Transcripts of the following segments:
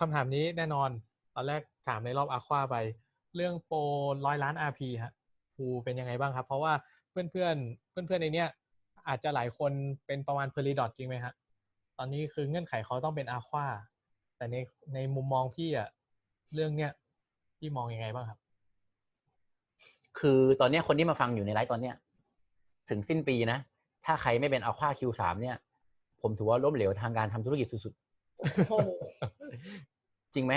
คำถามนี้แน่นอน ตอนแรกถามในรอบอาควาไป เรื่องโปรร้อยล้าน RP ฮะภูเป็นยังไงบ้างครับ เพราะว่าเพื่อนเพื่อนเพื่อนเพื่อนในเนี้ยอาจจะหลายคนเป็นประมาณเพลีดอทจริงไหมฮะตอนนี้คือเงื่อนไขเขาต้องเป็นอาควาแต่ในในมุมมองพี่อะเรื่องเนี้ยพี่มองยังไงบ้างครับ คือตอนนี้คนที่มาฟังอยู่ในไลฟ์ตอนเนี้ย ถึงสิ้นปีนะ ถ้าใครไม่เป็นอัลควาคิวสามเนี่ย ผมถือว่าล้มเหลวทางการทำธุรกิจสุดๆ จริงไหม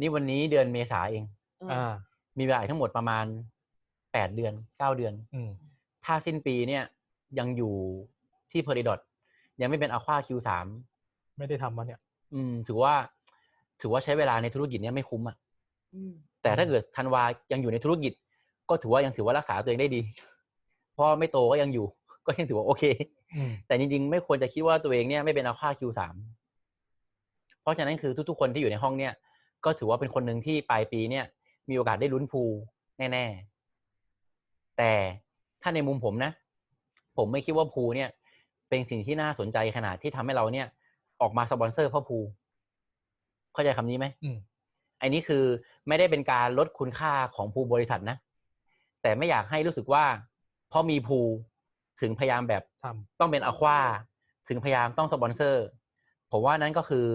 นี่วันนี้เดือนเมษาเอง อ่า มีเวลาอีกทั้งหมดประมาณแปดเดือนเก้าเดือน อืม ถ้าสิ้นปีเนี่ยยังอยู่ที่เพอริดอทยังไม่เป็นอัลควาคิวสามไม่ได้ทำมาเนี่ย อืม ถือว่า ถือว่าใช้เวลาในธุรกิจเนี้ยไม่คุ้มอะอืมแต่ถ้าเกิดธันวายังอยู่ในธุรกิจ ก็ถือว่ายังถือว่ารักษาตัวเองได้ดีเพราะไม่โตก็ยังอยู่ ก็ยังถือว่าโอเค อืม แต่จริงๆ ไม่ควรจะคิดว่าตัวเองเนี่ยไม่เป็นอัลฟาคิวสาม เพราะฉะนั้นคือทุกๆคนที่อยู่ในห้องเนี่ยก็ถือว่าเป็นคนหนึ่งที่ปลายปีเนี่ย มีโอกาสได้ลุ้นพูลแน่ ๆ แต่ถ้าในมุมผมนะ ผมไม่คิดว่าพูลเนี่ย เป็นสิ่งที่น่าสนใจขนาดที่ทำให้เราเนี่ย ออกมาสปอนเซอร์เพราะพูลเข้าใจคำนี้ไหมอืมอันนี้คือไม่ได้เป็นการลดคุณค่าของภูบริษัทนะ แต่ไม่อยากให้รู้สึกว่าเพราะมีภูถึงพยายามแบบทต้องเป็นอควาถึงพยายามต้องสปอนเซอร์ ผมว่านั้นก็คือ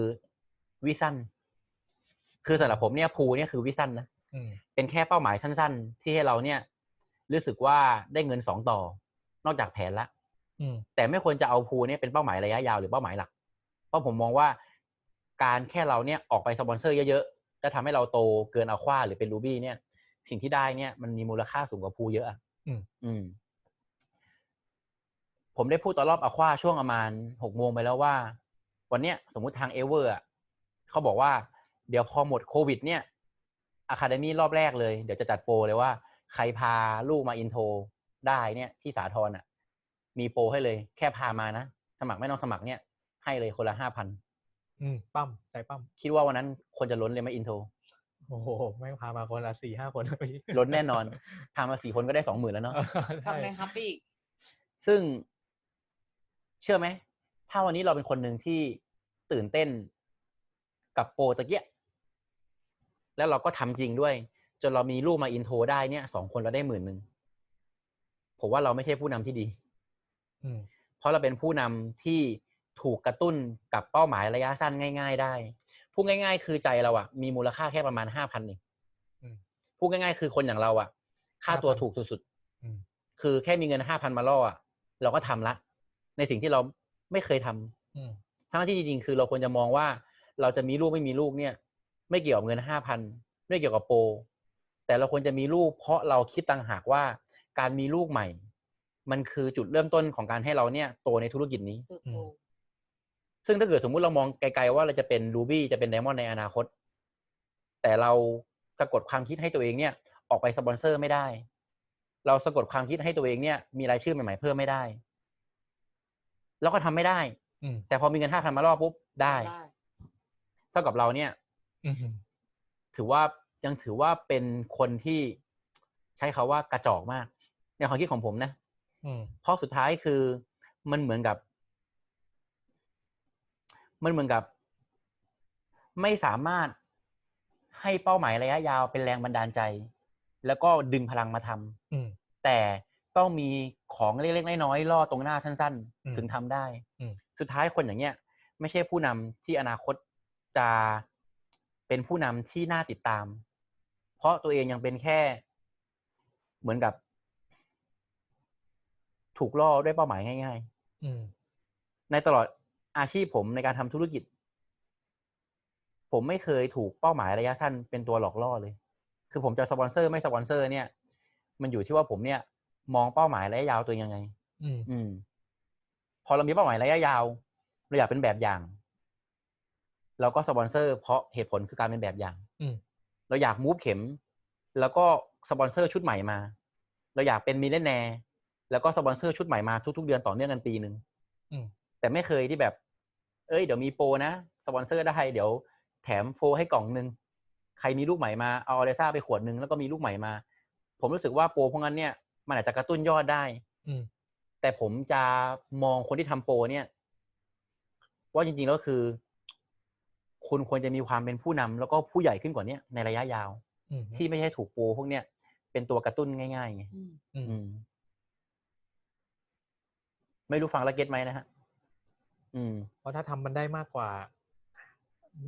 วิสันคือสำหรับผมเนี่ยภูเนี่ยคือวิสันนะำอืมเป็นแค่เป้าหมายสั้น ๆ ที่ให้เราเนี่ย รู้สึกว่าได้เงินสองต่อ นอกจากแผนละอืมแต่ไม่ควรจะเอาภูเนี่ยเป็นเป้าหมายระยะยาวหรือเป้าหมายหลัก เพราะผมมองว่าการแค่เราเนี่ยออกไปสปอนเซอร์เยอะๆจะทำให้เราโตเกินเอาควาหรือเป็นรูบี้เนี่ย สิ่งที่ได้เนี่ย มันมีมูลค่าสูงกว่าภูเยอะอะอืมอืมผมได้พูดตอนรอบอควาช่วงประมาณหกโมงไปแล้วว่า วันเนี้ยสมมุติทางเอเวอร์ เขาบอกว่าเดี๋ยวพอหมดโควิด เนี่ยอะคาเดมี่รอบแรกเลย เดี๋ยวจะจัดโปรเลยว่า ใครพาลูกมาอินโทรได้เนี่ยที่สาทรอะ มีโปรให้เลย แค่พามานะ สมัครไม่ต้องสมัครเนี่ย ให้เลยคนละห้าพันอืมปั้มใจปั้มคิดว่าวันนั้นคนจะล้นเลยไหมอินโทรโอ้โหไม่งพามาคนละสี่ห้าคนเลยล้นแน่นอน พามาสี่คนก็ได้สองหมื่นแล้วเนาะทำไงครับพี่ซึ่งเชื่อไหม ถ้าวันนี้เราเป็นคนหนึ่งที่ตื่นเต้น กับโปรตะเกียะแล้วเราก็ทำจริงด้วย จนเรามีลูกมาอินโทรได้เนี่ยสองคนเราได้หมื่นหนึ่งผมว่าเราไม่ใช่ผู้นำที่ดีอืมเพราะเราเป็นผู้นำที่ถูกกระตุ้นกับเป้าหมายระยะสั้นง่าย ๆ ได้พูดง่าย ๆ คือใจเราอะมีมูลค่าแค่ประมาณห้าพันเองอืมพูดง่าย ๆ คือคนอย่างเราอะค่าตัว5,000ถูกสุดอืมๆคือแค่มีเงินห้าพันมาล่ออะเราก็ทำละ ในสิ่งที่เราไม่เคยทำอืมทั้งที่จริงๆคือเราควรจะมองว่า เราจะมีลูกไม่มีลูกเนี่ย ไม่เกี่ยวกับเงินห้าพันไม่เกี่ยวกับโปรแต่เราควรจะมีลูก เพราะเราคิดต่างหากว่าการมีลูกใหม่ มันคือจุดเริ่มต้นของการให้เราเนี่ยโตในธุรกิจนี้เติบอืโตมซึ่งถ้าเกิดสมมุติเรามองไกลๆว่าเราจะเป็นรูบี้จะเป็นไดมอนด์ในอนาคต แต่เราสะกดความคิดให้ตัวเองเนี่ย ออกไปสปอนเซอร์ไม่ได้ เราสะกดความคิดให้ตัวเองเนี่ย มีรายชื่อใหม่ๆเพิ่มไม่ได้เราก็ทำไม่ได้อืมแต่พอมีเงินห้าพันมาล่อปุ๊บได้เท่ากับเราเนี่ยอืมถือว่ายังถือว่าเป็นคนที่ใช้คาว่ากระจอกมาก ในความคิดของผมนะอืมเพราะสุดท้ายคือมันเหมือนกับ มันเหมือนกับ ไม่สามารถให้เป้าหมายระยะยาวเป็นแรงบันดาลใจ แล้วก็ดึงพลังมาทำอืมแต่ต้องมีของเล็กๆน้อยๆล่อตรงหน้าสั้นอืมๆถึงทำได้อืมสุดท้ายคนอย่างเงี้ย ไม่ใช่ผู้นำที่อนาคต จะเป็นผู้นำที่น่าติดตาม เพราะตัวเองยังเป็นแค่เหมือนกับ ถูกล่อด้วยเป้าหมายง่ายอืมๆในตลอดอาชีพผมในการทำธุรกิจ ผมไม่เคยถูกเป้าหมายระยะสั้นเป็นตัวหลอกล่อเลย คือผมจะสปอนเซอร์ไม่สปอนเซอร์ เนี่ย มันอยู่ที่ว่าผมเนี่ย มองเป้าหมายระยะยาวตัวเองยังไงอืมอืม พอเรามีเป้าหมายระยะยาวเราอยากเป็นแบบอย่าง เราก็สปอนเซอร์เพราะเหตุผลคือการเป็นแบบอย่างอืมเราอยากมูฟเข็ม แล้วก็สปอนเซอร์ชุดใหม่มา เราอยากเป็นมิเลนแนร์แล้วก็สปอนเซอร์ชุดใหม่มาทุกๆเดือนต่อเนื่องกันปีหนึ่งอืมแต่ไม่เคยที่แบบ เอ้ยเดี๋ยวมีโปรนะสปอนเซอร์ได้เดี๋ยวแถมโฟให้กล่องหนึ่งใครมีลูกใหม่มาเอาอเลซ่าไปขวดหนึ่งแล้วก็มีลูกใหม่มา ผมรู้สึกว่าโปรพวกนั้นเนี่ยมันอาจจะกระตุ้นยอดได้ อืมแต่ผมจะมองคนที่ทำโปรเนี่ยว่าจริงๆแล้วคือ คุณควรจะมีความเป็นผู้นำแล้วก็ผู้ใหญ่ขึ้นกว่าเนี้ยในระยะยาวอืมที่ไม่ใช่ถูกโปรพวกเนี้ยเป็นตัวกระตุ้นง่ายๆไงอืมอืมอืมไม่รู้ฟังแล้วเก็ตไหมนะฮะอืมเพราะถ้าทำมันได้มากกว่า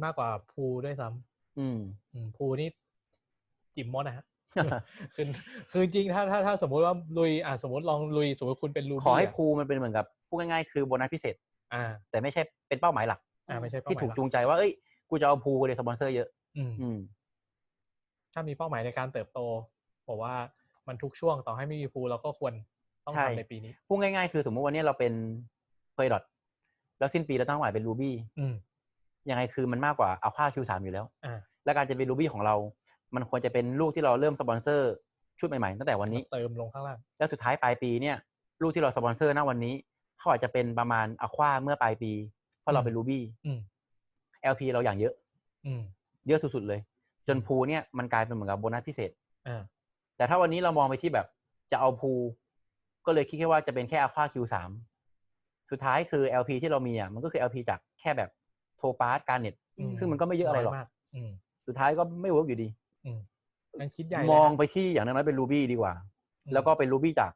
มากกว่าภูด้วยซ้ำอืมอืมภูนี่จิมมดนะฮะคือคือจริงถ้าถ้าถ้าสมมุติว่าลุยอ่าสมมติลองลุย สมมติคุณเป็นลูขอให้ะภูมันเป็นเหมือนกับพูดง่ายๆคือโบนัสพิเศษ อ่า แต่ไม่ใช่เป็นเป้าหมายหลัก อ่าไม่ใช่เป้าหที่มายถูกหลัจูงใจว่าเอ้ย กูจะเอาภูกูเลยสปอนเซอร์เยอะอืมอืมถ้ามีเป้าหมายในการเติบโตผมว่ามันทุกช่วงต่อให้ไม่มีภูเราก็ควรต้องใช่ทำในปีนี้พูดง่ายๆ คือสมมุติวันนี้เราเป็นเพย์ดอทแล้วสิ้นปีเราต้องหมายเป็นรูบี้อืมยังไงคือมันมากกว่าเอาค่า Q3 อยู่แล้วอ่าและการจะเป็นรูบี้ของเรา มันควรจะเป็นลูกที่เราเริ่มสปอนเซอร์ชุดใหม่ๆตั้งแต่วันนี้เติมลงข้างล่างแล้วสุดท้ายปลายปีเนี่ยลูกที่เราสปอนเซอร์ณวันนี้เขาอาจจะเป็นประมาณอควาเมื่อปลายปี เพราะเราเป็นรูบี้อืม LP เราอย่างเยอะ อืม เยอะสุดๆเลย จนพูเนี่ยมันกลายเป็นเหมือนกับโบนัสพิเศษอ่าแต่ถ้าวันนี้เรามองไปที่แบบจะเอาพูก็เลยคิดแค่ว่าจะเป็นแค่อควา Q3 สุดท้ายคือ LP ที่เรามีอะมันก็คือ LP จากแค่แบบโทปาสการเน็ตอืมซึ่งมันก็ไม่เยอะอะไรหรอกมากอืมสุดท้ายก็ไม่เวิร์กอยู่ดีอืมงั้นคิดใหญ่เลยมองฮะไปที่อย่างน้อยๆเป็นรูบี้ดีกว่าอืมแล้วก็เป็นรูบี้จาก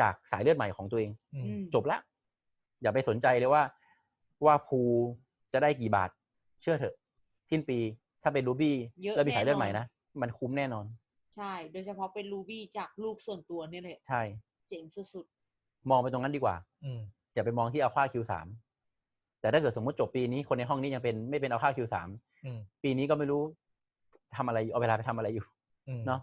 จากสายเลือดใหม่ของตัวเองอืมอืมจบละ อย่าไปสนใจเลยว่าว่าภู จะได้กี่บาท เชื่อเถอะสิ้นปีถ้าเป็นรูบี้เยอะแล้วมีสายเลือดแน่นอนใหม่นะ มันคุ้มแน่นอน ใช่ โดยเฉพาะเป็นรูบี้จากลูกส่วนตัวเนี่ยแหละใช่ เจ๋งสุดมองไปตรงนั้นดีกว่า อืมอย่าไปมองที่เอาค่า Q3 แต่ถ้าเกิดสมมติจบปีนี้คนในห้องนี้ยังเป็นไม่เป็นเอาค่า Q3 อืมปีนี้ก็ไม่รู้ทำอะไรอยู่เอาเวลาไปทำอะไรอยู่อืมเนาะ